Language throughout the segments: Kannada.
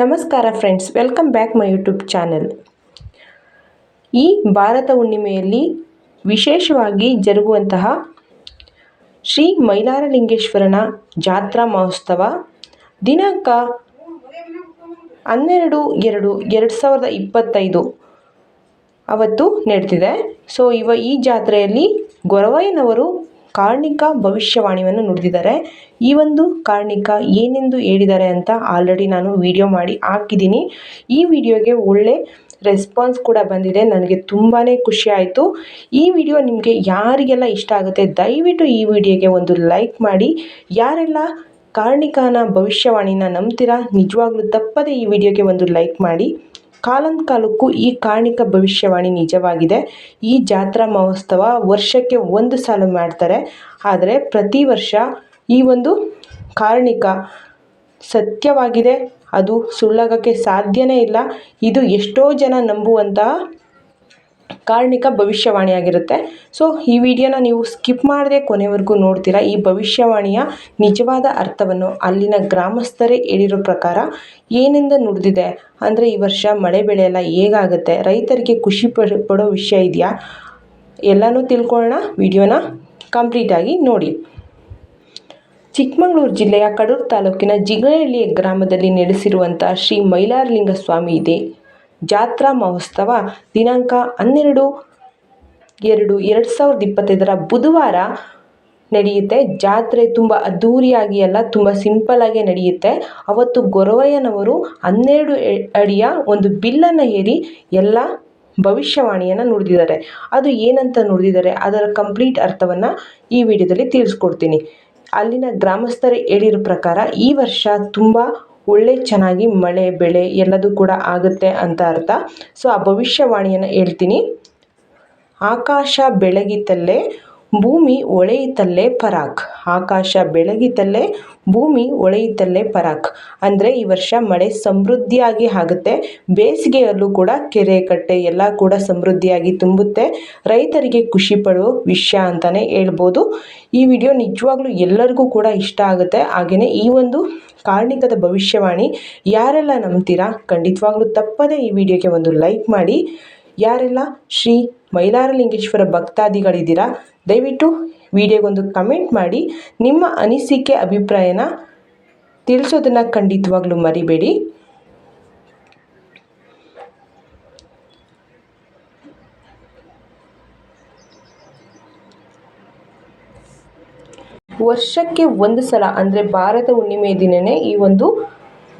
ನಮಸ್ಕಾರ friends welcome back my YouTube channel ಈ ಭಾರತ ಹುಣ್ಣಿಮೆಯಲ್ಲಿ ವಿಶೇಷವಾಗಿ ಜರುಗುವಂತಹ ಶ್ರೀ ಮೈಲಾರಲಿಂಗೇಶ್ವರನ ಜಾತ್ರಾ ಮಹೋತ್ಸವ ದಿನಾಂಕ ಹನ್ನೆರಡು ಎರಡು ಎರಡು ಸಾವಿರದ ಇಪ್ಪತ್ತೈದು ಅವತ್ತು ನಡೆದಿದೆ. ಸೊ ಇವ ಈ ಜಾತ್ರೆಯಲ್ಲಿ ಗೊರವಯ್ಯನವರು ಕಾರ್ಣಿಕ ಭವಿಷ್ಯವಾಣಿಯನ್ನು ನುಡಿದಿದ್ದಾರೆ. ಈ ಒಂದು ಕಾರ್ಣಿಕ ಏನೆಂದು ಹೇಳಿದ್ದಾರೆ ಅಂತ ಆಲ್ರೆಡಿ ನಾನು ವಿಡಿಯೋ ಮಾಡಿ ಹಾಕಿದ್ದೀನಿ. ಈ ವಿಡಿಯೋಗೆ ಒಳ್ಳೆ ರೆಸ್ಪಾನ್ಸ್ ಕೂಡ ಬಂದಿದೆ. ನನಗೆ ತುಂಬಾ ಖುಷಿ ಆಯಿತು. ಈ ವಿಡಿಯೋ ನಿಮಗೆ ಯಾರಿಗೆಲ್ಲ ಇಷ್ಟ ಆಗುತ್ತೆ, ದಯವಿಟ್ಟು ಈ ವಿಡಿಯೋಗೆ ಒಂದು ಲೈಕ್ ಮಾಡಿ. ಯಾರೆಲ್ಲ ಕಾರ್ಣಿಕನ ಭವಿಷ್ಯವಾಣಿನ ನಂಬ್ತೀರಾ, ನಿಜವಾಗ್ಲೂ ತಪ್ಪದೇ ಈ ವಿಡಿಯೋಗೆ ಒಂದು ಲೈಕ್ ಮಾಡಿ. ಕಾಲಂತ ಕಾಲಕ್ಕೂ ಈ ಕಾರ್ಣಿಕ ಭವಿಷ್ಯವಾಣಿ ನಿಜವಾಗಿದೆ. ಈ ಜಾತ್ರಾ ಮಹೋತ್ಸವ ವರ್ಷಕ್ಕೆ ಒಂದು ಸಲ ಮಾಡ್ತಾರೆ. ಆದರೆ ಪ್ರತಿ ವರ್ಷ ಈ ಒಂದು ಕಾರ್ಣಿಕ ಸತ್ಯವಾಗಿದೆ. ಅದು ಸುಳ್ಳಾಗೋಕ್ಕೆ ಸಾಧ್ಯನೇ ಇಲ್ಲ. ಇದು ಎಷ್ಟೋ ಜನ ನಂಬುವಂತಹ ಕಾರ್ಣಿಕ ಭವಿಷ್ಯವಾಣಿಯಾಗಿರುತ್ತೆ. ಸೊ ಈ ವಿಡಿಯೋನ ನೀವು ಸ್ಕಿಪ್ ಮಾಡದೆ ಕೊನೆವರೆಗೂ ನೋಡ್ತೀರಾ. ಈ ಭವಿಷ್ಯವಾಣಿಯ ನಿಜವಾದ ಅರ್ಥವನ್ನು ಅಲ್ಲಿನ ಗ್ರಾಮಸ್ಥರೇ ಹೇಳಿರೋ ಪ್ರಕಾರ ಏನಿಂದ ನುಡಿದಿದೆ? ಅಂದರೆ ಈ ವರ್ಷ ಮಳೆ ಬೆಳೆ ಎಲ್ಲ ಹೇಗಾಗುತ್ತೆ? ರೈತರಿಗೆ ಖುಷಿ ಪಡೋ ವಿಷಯ ಇದೆಯಾ? ಎಲ್ಲನೂ ತಿಳ್ಕೊಳ್ಳೋಣ. ವಿಡಿಯೋನ ಕಂಪ್ಲೀಟಾಗಿ ನೋಡಿ. ಚಿಕ್ಕಮಗಳೂರು ಜಿಲ್ಲೆಯ ಕಡೂರು ತಾಲೂಕಿನ ಜಿಗನಹಳ್ಳಿ ಗ್ರಾಮದಲ್ಲಿ ನೆಲೆಸಿರುವಂಥ ಶ್ರೀ ಮೈಲಾರಲಿಂಗ ಸ್ವಾಮಿ ಇದೆ. ಜಾತ್ರಾ ಮಹೋತ್ಸವ ದಿನಾಂಕ ಹನ್ನೆರಡು, ಎರಡು ಎರಡು ಸಾವಿರದ ಇಪ್ಪತ್ತೈದರ ಬುಧವಾರ ನಡೆಯುತ್ತೆ. ಜಾತ್ರೆ ತುಂಬ ಅದ್ದೂರಿಯಾಗಿ ಅಲ್ಲ, ತುಂಬ ಆಗಿ ನಡೆಯುತ್ತೆ. ಅವತ್ತು ಗೊರವಯ್ಯನವರು ಹನ್ನೆರಡು ಅಡಿಯ ಒಂದು ಬಿಲ್ಲನ್ನು ಏರಿ ಎಲ್ಲ ಭವಿಷ್ಯವಾಣಿಯನ್ನು ನುಡಿದಿದ್ದಾರೆ. ಅದು ಏನಂತ ನುಡಿದಿದ್ದಾರೆ, ಅದರ ಕಂಪ್ಲೀಟ್ ಅರ್ಥವನ್ನು ಈ ವಿಡಿಯೋದಲ್ಲಿ ತಿಳಿಸ್ಕೊಡ್ತೀನಿ. ಅಲ್ಲಿನ ಗ್ರಾಮಸ್ಥರೇ ಹೇಳಿರೋ ಪ್ರಕಾರ ಈ ವರ್ಷ ತುಂಬ ಒಳ್ಳೆ, ಚೆನ್ನಾಗಿ ಮಳೆ, ಬೆಳೆ ಎಲ್ಲದೂ ಕೂಡ ಆಗುತ್ತೆ ಅಂತ ಅರ್ಥ. ಸೊ, ಆ ಭವಿಷ್ಯವಾಣಿಯನ್ನು ಹೇಳ್ತೀನಿ. ಆಕಾಶ ಬೆಳಗಿತಲ್ಲೇ ಭೂಮಿ ಹೊಳೆಯಿತಲ್ಲೇ ಪರಾಕ್ ಆಕಾಶ ಬೆಳಗಿತಲ್ಲೇ, ಭೂಮಿ ಹೊಳೆಯುತ್ತಲೇ ಪರಾಕ್. ಅಂದರೆ ಈ ವರ್ಷ ಮಳೆ ಸಮೃದ್ಧಿಯಾಗಿ ಆಗುತ್ತೆ. ಬೇಸಿಗೆಯಲ್ಲೂ ಕೂಡ ಕೆರೆ ಕಟ್ಟೆ ಎಲ್ಲ ಕೂಡ ಸಮೃದ್ಧಿಯಾಗಿ ತುಂಬುತ್ತೆ. ರೈತರಿಗೆ ಖುಷಿ ಪಡುವ ವಿಷಯ ಅಂತಲೇ ಹೇಳ್ಬೋದು. ಈ ವಿಡಿಯೋ ನಿಜವಾಗ್ಲೂ ಎಲ್ಲರಿಗೂ ಕೂಡ ಇಷ್ಟ ಆಗುತ್ತೆ. ಹಾಗೆಯೇ ಈ ಒಂದು ಕಾರ್ಣಿಕದ ಭವಿಷ್ಯವಾಣಿ ಯಾರೆಲ್ಲ ನಂಬ್ತೀರಾ, ಖಂಡಿತವಾಗ್ಲೂ ತಪ್ಪದೇ ಈ ವಿಡಿಯೋಗೆ ಒಂದು ಲೈಕ್ ಮಾಡಿ. ಯಾರೆಲ್ಲ ಶ್ರೀ ಮೈಲಾರಲಿಂಗೇಶ್ವರ ಭಕ್ತಾದಿಗಳಿದ್ದೀರಾ, ದಯವಿಟ್ಟು ವಿಡಿಯೋಗೊಂದು ಕಮೆಂಟ್ ಮಾಡಿ ನಿಮ್ಮ ಅನಿಸಿಕೆ, ಅಭಿಪ್ರಾಯನ ತಿಳಿಸೋದನ್ನು ಖಂಡಿತವಾಗ್ಲೂ ಮರಿಬೇಡಿ. ವರ್ಷಕ್ಕೆ ಒಂದು ಸಲ ಅಂದರೆ ಭಾರತ ಹುಣ್ಣಿಮೆ ದಿನವೇ ಈ ಒಂದು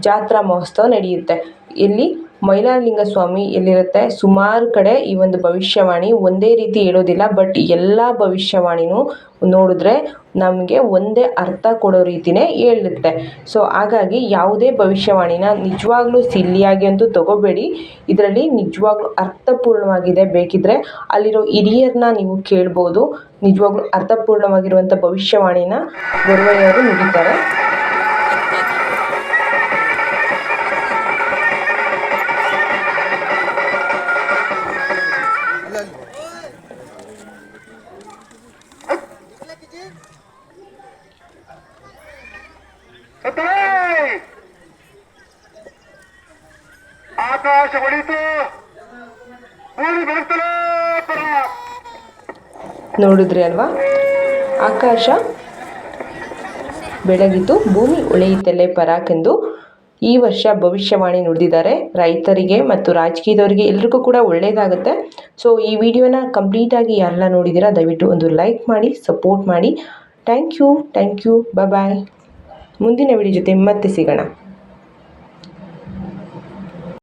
ಜಾತ್ರಾ ಮಹೋತ್ಸವ ನಡೆಯುತ್ತೆ. ಇಲ್ಲಿ ಮೈಲಾರಲಿಂಗ ಸ್ವಾಮಿ ಎಲ್ಲಿರುತ್ತೆ? ಸುಮಾರು ಕಡೆ ಈ ಒಂದು ಭವಿಷ್ಯವಾಣಿ ಒಂದೇ ರೀತಿ ಹೇಳೋದಿಲ್ಲ, ಬಟ್ ಎಲ್ಲ ಭವಿಷ್ಯವಾಣಿನೂ ನೋಡಿದ್ರೆ ನಮಗೆ ಒಂದೇ ಅರ್ಥ ಕೊಡೋ ರೀತಿನೇ ಹೇಳುತ್ತೆ. ಸೊ ಹಾಗಾಗಿ ಯಾವುದೇ ಭವಿಷ್ಯವಾಣಿನ ನಿಜವಾಗ್ಲೂ ಸಿಲ್ಲಿಯಾಗಿ ಅಂತೂ ತಗೋಬೇಡಿ. ಇದರಲ್ಲಿ ನಿಜವಾಗ್ಲೂ ಅರ್ಥಪೂರ್ಣವಾಗಿದೆ. ಬೇಕಿದ್ರೆ ಅಲ್ಲಿರೋ ಹಿರಿಯರನ್ನ ನೀವು ಕೇಳ್ಬೋದು. ನಿಜವಾಗ್ಲೂ ಅರ್ಥಪೂರ್ಣವಾಗಿರುವಂಥ ಭವಿಷ್ಯವಾಣಿನ ಗುರುವಯ್ಯವರು ನುಡಿತಾರೆ. ಆಕಾಶ ಒಳಿತು ಭೂಮಿ ಬೆಳಗ್ತಲೇ ನೋಡಿದ್ರಿ ಅಲ್ವಾ? ಆಕಾಶ ಬೆಳಗಿತು, ಭೂಮಿ ಉಳೆಯುತ್ತಲೇ ಪರಾಕೆಂದು ಈ ವರ್ಷ ಭವಿಷ್ಯವಾಣಿ ನುಡಿದಿದ್ದಾರೆ. ರೈತರಿಗೆ ಮತ್ತು ರಾಜಕೀಯದವರಿಗೆ ಎಲ್ರಿಗೂ ಕೂಡ ಒಳ್ಳೆಯದಾಗುತ್ತೆ. ಸೊ ಈ ವಿಡಿಯೋನ ಕಂಪ್ಲೀಟಾಗಿ ಯಾರೆಲ್ಲ ನೋಡಿದ್ದೀರಾ ದಯವಿಟ್ಟು ಒಂದು ಲೈಕ್ ಮಾಡಿ, ಸಪೋರ್ಟ್ ಮಾಡಿ. Thank you thank you bye ಮುಂದಿನ ವಿಡಿಯೋ ಜೊತೆ ಮತ್ತೆ ಸಿಗೋಣ.